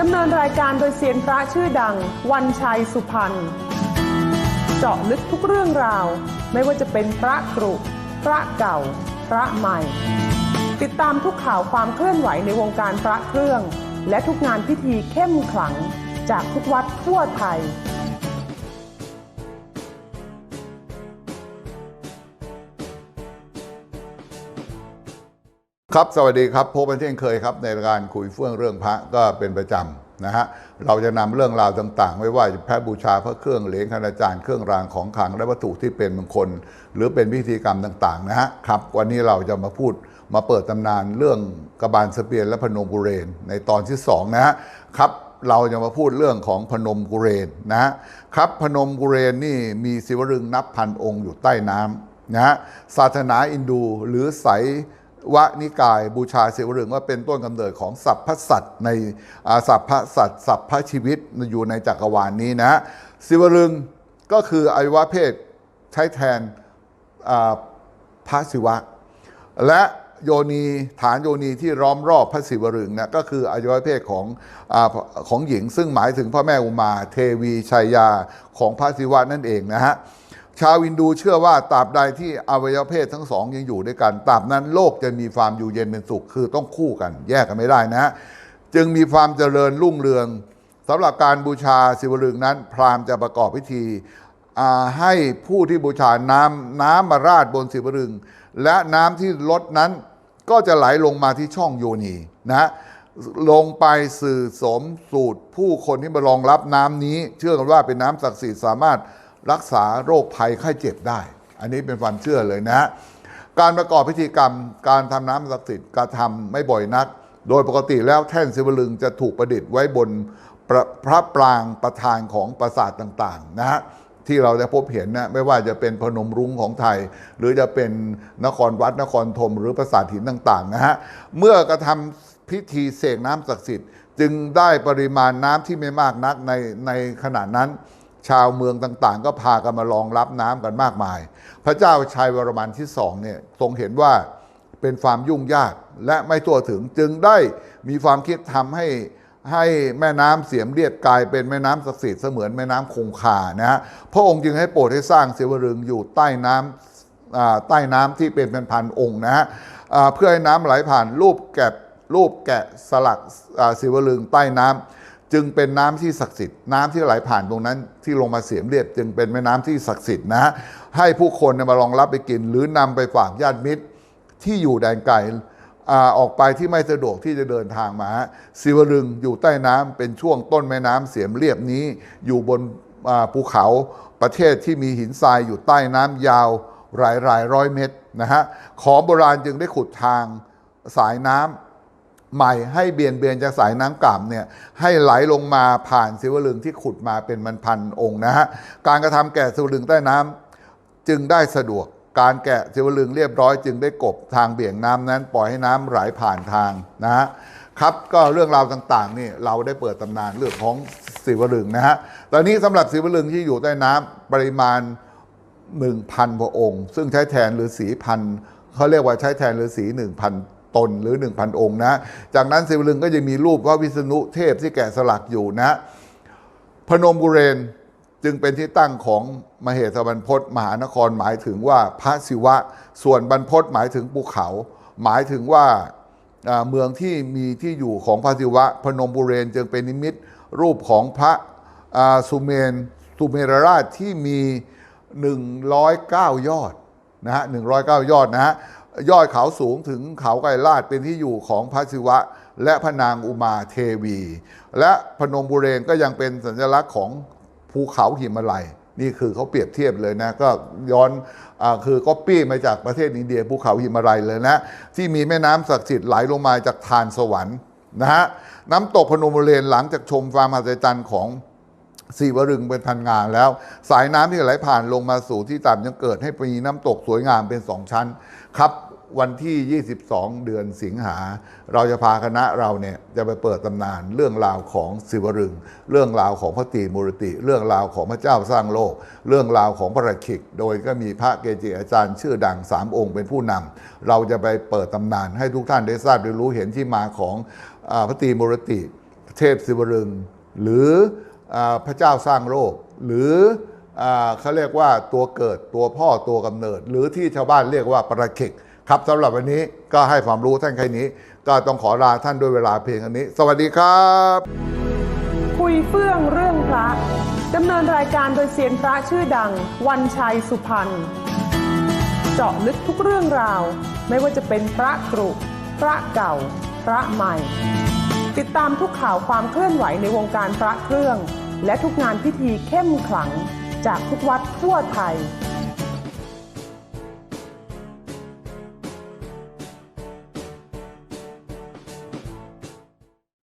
ดำเนินรายการโดยเซียนพระชื่อดัง วันชัยสุพรรณเจาะลึกทุกเรื่องราว ไม่ว่าจะเป็นพระกรุพระเก่า พระใหม่ ติดตามทุกข่าวความเคลื่อนไหวในวงการพระเครื่อง และทุกงานพิธีเข้มขลัง จากทุกวัดทั่วไทย ครับ สวัสดีครับพบกันเช่นเคยครับ ในรายการคุยเฟื่องเรื่องพระก็เป็นประจำนะฮะเราจะนำเรื่องราวต่างๆ ไม่ว่าจะแพทย์บูชาพระเครื่องเหรียญคณาจารย์เครื่องรางของขลังและวัตถุที่เป็นมงคล หรือเป็นพิธีกรรมต่างๆนะฮะครับวันนี้เราจะมาพูดมาเปิดตำนานเรื่องกระบาลสเปียนและพนมกุเรน ในตอนที่สองนะฮะครับเราจะมาพูดเรื่องของพนมกุเรนนะฮะครับพนมกุเรนนี่มีศิวรึงนับพันองค์อยู่ใต้น้ำนะฮะศาสนาอินดูหรือไส ยวนิกายบูชาศิวลึงว่าเป็นต้นกำเนิดของสัพพสัตในสัพพสัตสัพพชีวิตอยู่ในจักรวาลนี้นะศิวลึงก็คืออวัยวะเพศใช้แทนพระศิวะ และโยนีฐานโยนีที่ล้อมรอบพระศิวลึงนะก็คืออวัยวะเพศของอของหญิง ซึ่งหมายถึงพระแม่อุมาเทวีชัยยาของพระศิวะนั่นเองนะฮะ ชาวอินดูเชื่อว่าตราบใดที่อวัยวะเพศทั้งสองยังอยู่ด้วยกันตราบนั้นโลกจะมีความอยู่เย็นเป็นสุขคือต้องคู่กัน แยกกันไม่ได้นะฮะจึงมีความเจริญรุ่งเรืองสำหรับการบูชาศิวลึงนั้น พราหมณ์จะประกอบพิธีให้ผู้ที่บูชาน้ำน้ำมาราดบนศิวลึง และน้ำที่ลดนั้นก็จะไหลลงมาที่ช่องโยนีนะฮะลงไปสื่อสมสูตรผู้คนที่มารองรับน้ำนี้ เชื่อกันว่าเป็นน้ำศักดิ์สิทธิ์สามารถ รักษาโรคภัยไข้เจ็บได้ อันนี้เป็นความเชื่อเลยนะ การประกอบพิธีกรรม การทำน้ำศักดิ์สิทธิ์การทำไม่บ่อยนัก โดยปกติแล้วแท่นศิวลึงจะถูกประดิษฐ์ไว้บนพระพระปรางประธานของปราสาทต่างๆนะฮะที่เราได้พบเห็นนะไม่ว่าจะเป็นพนมรุ้งของไทย หรือจะเป็นนครวัดนครธมหรือปราสาทหินต่างๆนะฮะเมื่อกระทำพิธีเสกน้ำศักดิ์สิทธิ์ จึงได้ปริมาณน้ำที่ไม่มากนักในในขณะนั้น ชาวเมืองต่างๆ ก็พากันมารองรับน้ำกันมากมาย พระเจ้าชัยวรมันที่สองเนี่ยทรงเห็นว่าเป็นความยุ่งยากและไม่ทั่วถึงจึงได้มีความคิดทำให้ให้แม่น้ำเสียมเรียบกลายเป็นแม่น้ำศักดิ์สิทธิ์เสมือนแม่น้ำคงคานะฮะพระองค์จึงให้โปรดให้สร้างเสวรึงอยู่ใต้น้ำอ่าใต้น้ำที่เป็นพันองค์นะฮะเพื่อให้น้ำไหลผ่านรูปแกะรูปแกะสลักศิวลึงใต้น้ำ จึงเป็นน้ำที่ศักดิ์สิทธิ์น้ำที่ไหลผ่านตรงนั้นที่ลงมาเสียมเรียบจึงเป็นแม่น้ำที่ศักดิ์สิทธิ์นะฮะให้ผู้คนมารองรับไปกิน หรือนำไปฝากญาติมิตรที่อยู่แดนไกลออกไปที่ไม่สะดวกที่จะเดินทางมาศิวลึงอยู่ใต้น้ำเป็นช่วงต้นแม่น้ำเสียมเรียบนี้อยู่บนภูเขาประเทศที่มีหินทรายอยู่ใต้น้ำยาวหลายหลายร้อยเมตรนะฮะขอโบราณจึงได้ขุดทางสายน้ำ ใหม่ให้เบียนเบียนจากสายน้ำกล่ำเนี่ยให้ไหลลงมาผ่านศิวลึงที่ขุดมาเป็นมันพันองค์นะฮะการกระทำแก่ศิวลึงใต้น้ำจึงได้สะดวกการแกะศิวลึงเรียบร้อยจึงได้กบทางเบี่ยงน้ำนั้น ปล่อยให้น้ำไหลผ่านทางนะฮะครับก็เรื่องราวต่างๆนี่เราได้เปิดตำนานเรื่องของศิวลึงนะฮะตอนนี้สำหรับศิวลึงที่อยู่ใต้น้ำปริมาณหนึ่งพันพระองค์ ซึ่งใช้แทนฤาษีพันเขาเรียกว่าใช้แทนฤาษีหนึ่งพัน ตนหรือหนึ่งพันองค์นะ จากนั้นศิวลึงก็จะมีรูปพระวิษณุเทพที่แกะสลักอยู่นะ พนมกุเรนจึงเป็นที่ตั้งของมเหสบรรพตมหานครหมายถึงว่าพระศิวะ ส่วนบรรพตหมายถึงภูเขา หมายถึงว่าเมืองที่มีที่อยู่ของพระศิวะ พนมบุเรนจึงเป็นนิมิตรูปของพระสุเมนสุเมรราชที่มี 109 ยอดนะฮะ109 ยอดนะฮะ ยอดเขาสูงถึงเขาไกรลาดเป็นที่อยู่ของพระศิวะ และพระนางอุมาเทวี และพนมบุเรนก็ยังเป็นสัญลักษณ์ของภูเขาหิมาลัยนี่คือเขาเปรียบเทียบเลยนะ ก็ย้อนอคือก็ปี้มาจากประเทศอินเดียภูเขาหิมาลัยเลยนะ ที่มีแม่น้ำศักดิ์สิทธิ์ไหลลงมาจากทานสวรรค์นะฮะน้ำตกพนมบุเรนหลังจากชมความมหัศจรรย์ของ สีวรึงเป็นพันงานแล้ว สายน้ำที่ไหลผ่านลงมาสู่ที่ต่ำยังเกิดให้มีน้ำตกสวยงามเป็นสองชั้น ครับวันที่ 22 เดือนสิงหา เราจะพาคณะเราเนี่ยจะไปเปิดตำนานเรื่องราวของศิวรึง เรื่องราวของพระตรีมูรติ เรื่องราวของพระเจ้าสร้างโลก เรื่องราวของพระราคิก โดยก็มีพระเกจิอาจารย์ชื่อดังสามองค์เป็นผู้นำเราจะไปเปิดตำนานให้ทุกท่านได้ทราบได้รู้เห็นที่มาของอพระตรีมูรติ เทพศิวรึง หรือ พระเจ้าสร้างโลก หรืออเขาเรียกว่าตัวเกิดตัวพ่อตัวกำเนิด หรือที่ชาวบ้านเรียกว่าประเข็กครับสำหรับวันนี้ก็ให้ความรู้ท่านแค่นี้ ก็ต้องขอลาท่านด้วยเวลาเพียงอันนี้ สวัสดีครับ คุยเฟื่องเรื่องพระดำเนินรายการโดยเซียนพระชื่อดัง วันชัยสุพรรณเจาะลึกทุกเรื่องราว ไม่ว่าจะเป็นพระกรุพระเก่า พระใหม่ ติดตามทุกข่าวความเคลื่อนไหวในวงการพระเครื่อง และทุกงานพิธีเข้มขลังจากทุกวัดทั่วไทย